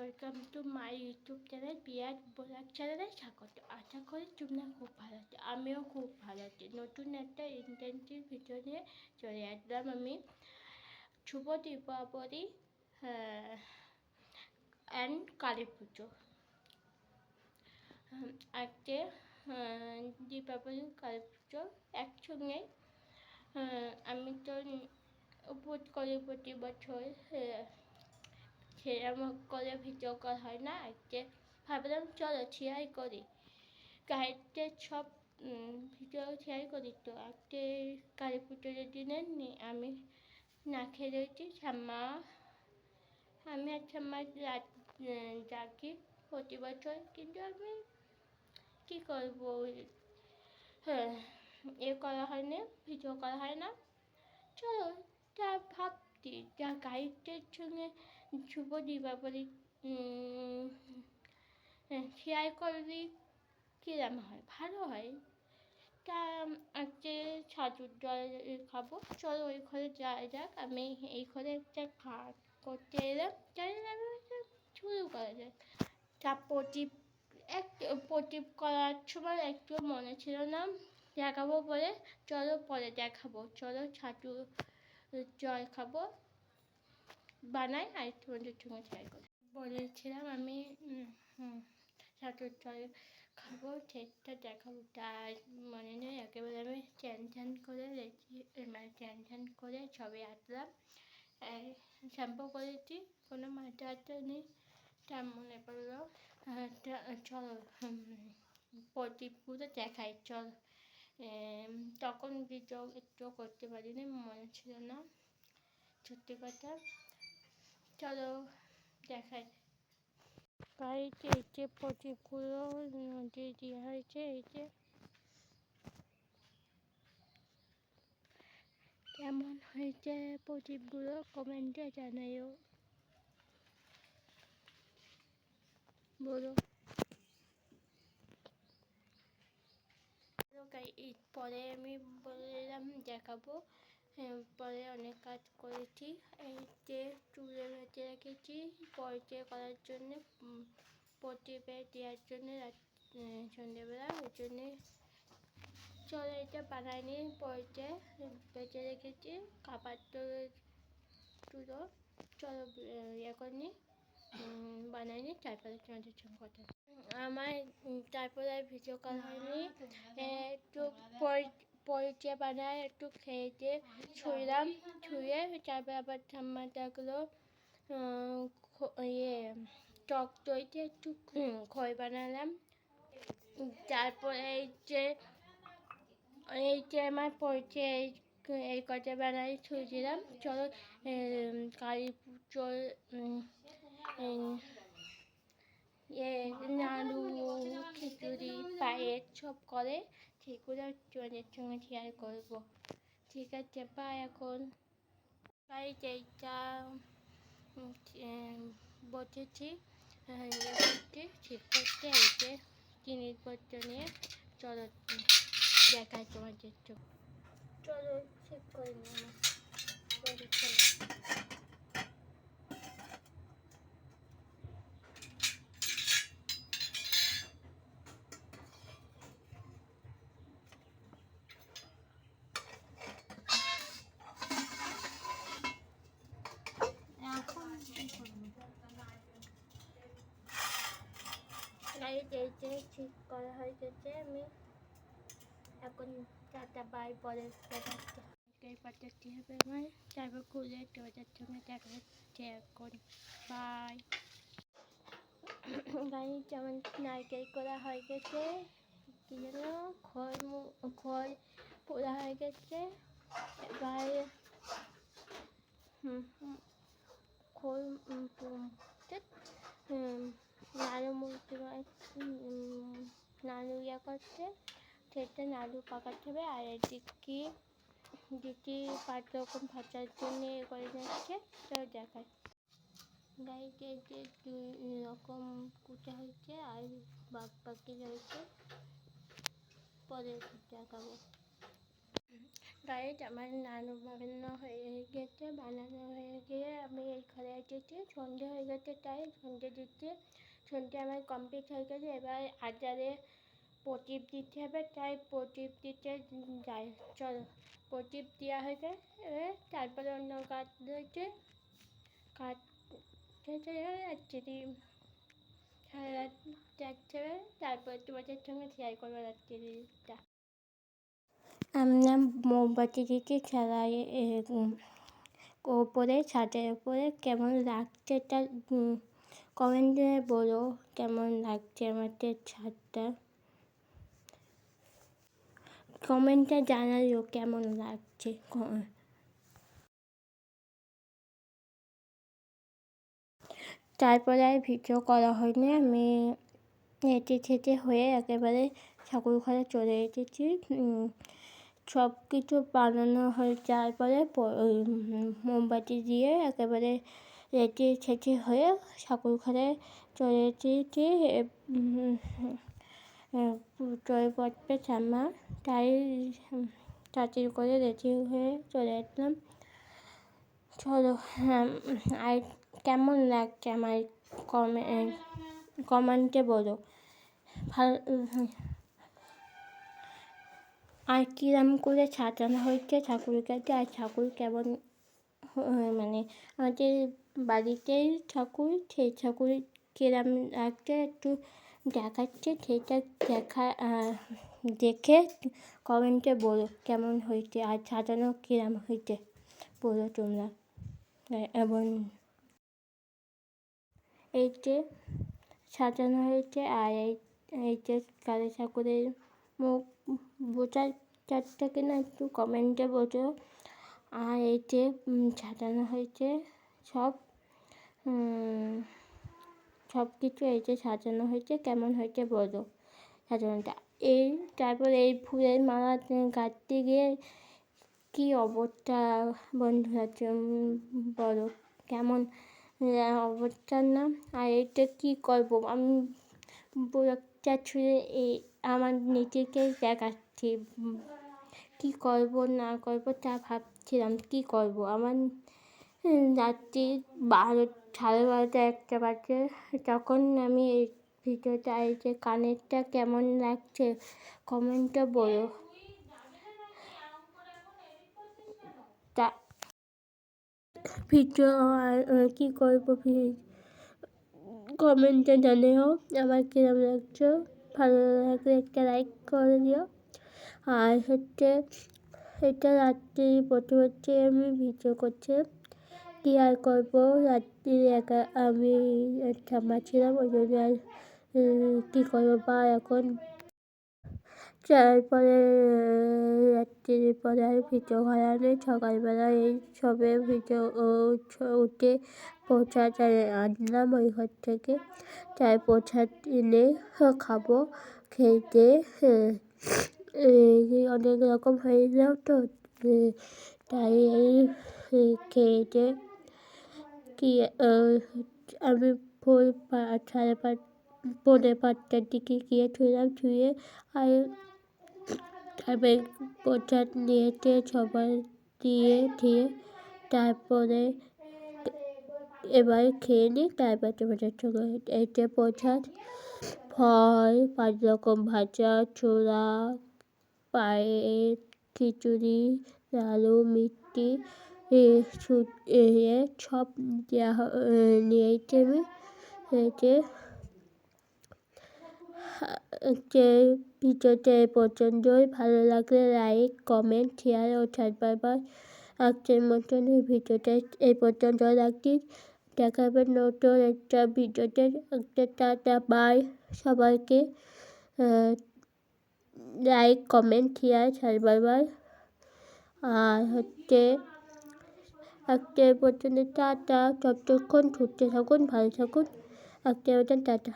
Welcome to my YouTube channel পিয়াজ blog চ্যানেলে স্বাগত আশা করি তোমরা খুব ভালো আছো। আমিও খুব ভালো আছি। নতুন একটা ইন্টেন্সিভ ভিডিও নিয়ে চলে আসলাম আমি। শুভ দীপাবলি অ্যান্ড কালী পুজো। আজকে দীপাবলি, কালী পুজো একসঙ্গে। আমি তো উপোস করি প্রতি বছর সেরকম করে ভিডিও করা হয় না আজকে ভাবলাম, চলো শেয়ার করি। গাইডের সব ভিডিও শেয়ার করি তো। আজকে কালী পুজোর দিনে আমি না খেয়ে রয়েছি। ঠাম্মা, আমি আর ঠাম্মা জাগি প্রতি বছর, কিন্তু আমি কী করব? হ্যাঁ এ করা হয় না ভিডিও করা হয় না। চলো, তা ভাবছি, যা গাইডের সঙ্গে শুভ দীপাবলি শেয়ার করলে কিরম হয়? ভালো হয়। তা আজকে ছাতুর জল খাব। চলো ওই ঘরে যাওয়া যাক। আমি এই ঘরে একটা কাজ করতে এলাম। না, আমি শুরু করা যাক। তা প্রদীপ, এক, প্রদীপ করার সময় একটু মনে ছিল না দেখাবো বলে। চলো পরে দেখাবো। চলো ছাতু জল খাব। বানাই আর তোমাদের সঙ্গে শেয়ার করি। বলেছিলাম আমি জল খাব, সেটা দেখাবো। তার মনে নেই, একেবারে আমি চ্যান চ্যান করে রেখে মানে চ্যান চ্যান করে সবে আসলাম শ্যাম্পু করেছি, কোনো মাথা হাতে নেই। তা মনে পড়ল চলো প্রদীপগুলো দেখাই, চল। তখন ভিডিও একটু করতে পারিনি, মনে ছিল না। সত্যি কথা। চলো দেখাই। বাড়িতে যে প্রদীপগুলো দিয়ে দেওয়া হয়েছে এই যে। কেমন হয়েছে প্রদীপগুলো কমেন্টে জানাইও বলো। পরে আমি বললাম দেখাবো। হ্যাঁ, পরে অনেক কাজ করেছি। যে চুলে ভেজে রেখেছি পরতে করার জন্যে প্রদীপে দেওয়ার জন্যে সন্ধ্যেবেলা ওই জন্যে চলো এটা বানাইনি পরতে বেঁচে রেখেছি, খাবার তো তুলো, চলো ইয়ে করিনি বানাইনি, তারপরে তোমাদের সঙ্গে কথা আমার তারপরে ভিডিও করা হয়নি। একটু পরিচয় বানায়, একটু খেয়েতে ছুঁলাম ছুঁয়ে তারপর আবার ঠাম্মা ডাকলো ইয়ে টক দইতে একটু খই বানালাম। তারপরে এই যে এই যে আমার পরিচয় এই কটা বানাই ছুঁয়ে দিলাম চলো কালী ইয়ে নাড়ু, খিচুড়ি, পায়েস সব করে সেগুলো তোমাদের সঙ্গে শেয়ার করব ঠিক আছে পাই এখন বাড়িতে উম, বসেছি ঠিক করতে এই যে জিনিসপত্র নিয়ে চলো দেখাই তোমাদের চলো ঠিক করে নিয়ে চলো চলো গাড়িতে যে ঠিক করা হয়ে গেছে আমি এখন চারটা বাই পরে এই পাঠাচ্ছি হবে আমার তারপর খুলে তোমাদের সঙ্গে দেখা হচ্ছে এখন বাই। গাড়ি যেমন নারকেল করা হয়ে গেছে কি যেন খড় খড় পোড়া হয়ে গেছে। এবার হুম হুম, খোল উম, উম, ধ্যাৎ, হুম, নাড়ু মুড়তে নাড়ু ইয়ে করছে সেটা নাড়ু পাকাতে হবে, আর এদিকে দিদি পাঁচ রকম ভাজার জন্য এ করে নিচ্ছে সেটাও দেখায় গাড়িতে যে দুই রকম কুটা হয়েছে, আর বাদ বাকি রয়েছে, পরে দেখাবো। কারেট আমার নানু বানানো হয়ে গেছে, বানানো হয়ে গিয়ে আমি এই ঘরে এসেছি, সন্ধে হয়ে গেছে, তাই সন্ধে দিতে সন্ধে আমার কমপ্লিট হয়ে গেছে। এবার আজারে প্রদীপ দিতে হবে, তাই প্রদীপ দিতে যাই। চলো, প্রদীপ দেওয়া হয়ে গেছে। তারপরে অন্য কাজ রয়েছে। কাজ রাত্রি সারা রাত হবে তারপর তোমাদের সঙ্গে শেয়ার করব রাত্রিটা। আমরা মোমবাতি দিতে ছাড়াই ওপরে, ছাদের ওপরে কেমন লাগছে তা কমেন্টে বলো কেমন লাগছে আমাদের ছাদটা কমেন্টে জানালিও কেমন লাগছে। তারপরে আর ভিডিও করা হয়নি, আমি হেঁটে ঠেটে হয়ে একেবারে ঠাকুর ঘরে চলে এসেছি। সব কিছু বানানো হয়ে যাওয়ার পরে মোমবাতি দিয়ে একেবারে রেডি ছেটি হয়ে ঠাকুর ঘরে চলে চলে পড়বে ঠাম্মা তাই তাড়াতাড়ি করে রেডি হয়ে চলে আসলাম। চলো আর কেমন লাগছে আমার কমে, কমেন্টে বলো। ভালো আর কিরম করে সাজানো হয়েছে ঠাকুরকে আর ঠাকুর কেমন মানে আমাদের বাড়িতেই ঠাকুর, সেই ঠাকুর কিরম লাগছে একটু দেখাচ্ছে, সেটা দেখা দেখে কমেন্টে বলো কেমন হয়েছে আর সাজানো কিরম হয়েছে বলো তোমরা। এবং এই যে সাজানো হয়েছে আর এই এই যে কালী ঠাকুরের মুখ বোঝা চারটা কিনা একটু কমেন্টে বোঝো। আর এই যে সাজানো হয়েছে সব সব কিছু এই যে সাজানো হয়েছে, কেমন হয়েছে বলো সাজানোটা? এই তারপর এই ফুলের মালা গাঁথতে গিয়ে কী অবস্থা বন্ধুরা বলো কেমন? অবস্থা না? আর এটা কী করব? আমি একটা ছুঁড়ে এই আমার নিজেকে দেখাচ্ছি। কী করব, না করব তা ভাবছিলাম, কী করব? আমার রাত্রি বারো সাড়ে বারোটা একটা বাজে। তখন আমি এই ভিডিওটা, এই যে কানেরটা কেমন লাগছে কমেন্টটা বলো। তা ভিডিও কী করব কমেন্টে জানিও আমার কিরম লাগছে। ভালো লাগলে একটা লাইক করে দিও। আর হচ্ছে, এটা রাত্রি প্রতি হচ্ছে আমি ভিডিও করছি। কী আর করব? রাত্রি একা আমি ঠাম্মা ছিলাম, ওই জন্য আর কী করব? বা এখন তারপরে রাত্রির পরে আর ভিডিও করা নেই। সকালবেলা এই সবে ভিডিও উঠে প্রসাদ আনলাম ওই ঘর থেকে। তাই প্রসাদ এনে খাব, খেতে অনেক রকম হয়ে যাও তো তাই এই খেয়েছে কি আমি ভোর সাড়ে পাঁচ পৌনে পাঁচটার দিকে গিয়ে ছুঁলাম ছুঁয়ে আর তারপরে প্রসাদ নিয়েছে, সবাই দিয়ে দিয়ে তারপরে এবার খেয়ে নিই, তারপর তোমাদের সঙ্গে এইটা প্রসাদ, ফল, পাঁচ রকম ভাজা, ছোলা, পায়েস, খিচুড়ি লালু মিষ্টি সব দেওয়া নিয়েছে আমি যে যে এই পর্যন্তই। ভালো লাগলে লাইক কমেন্ট শেয়ার ও সাবস্ক্রাইবার আজকের মতন এই ভিডিওটা এই পর্যন্ত রাখছি দেখাবেন নতুন একটা ভিডিওতে। একটা টাটা বাই সবাইকে লাইক কমেন্ট শেয়ার সাবস্ক্রাইবার আর হচ্ছে একটা পর্যন্ত টাটা ততক্ষণ ছুটতে থাকুন ভালো থাকুন একটা টাটা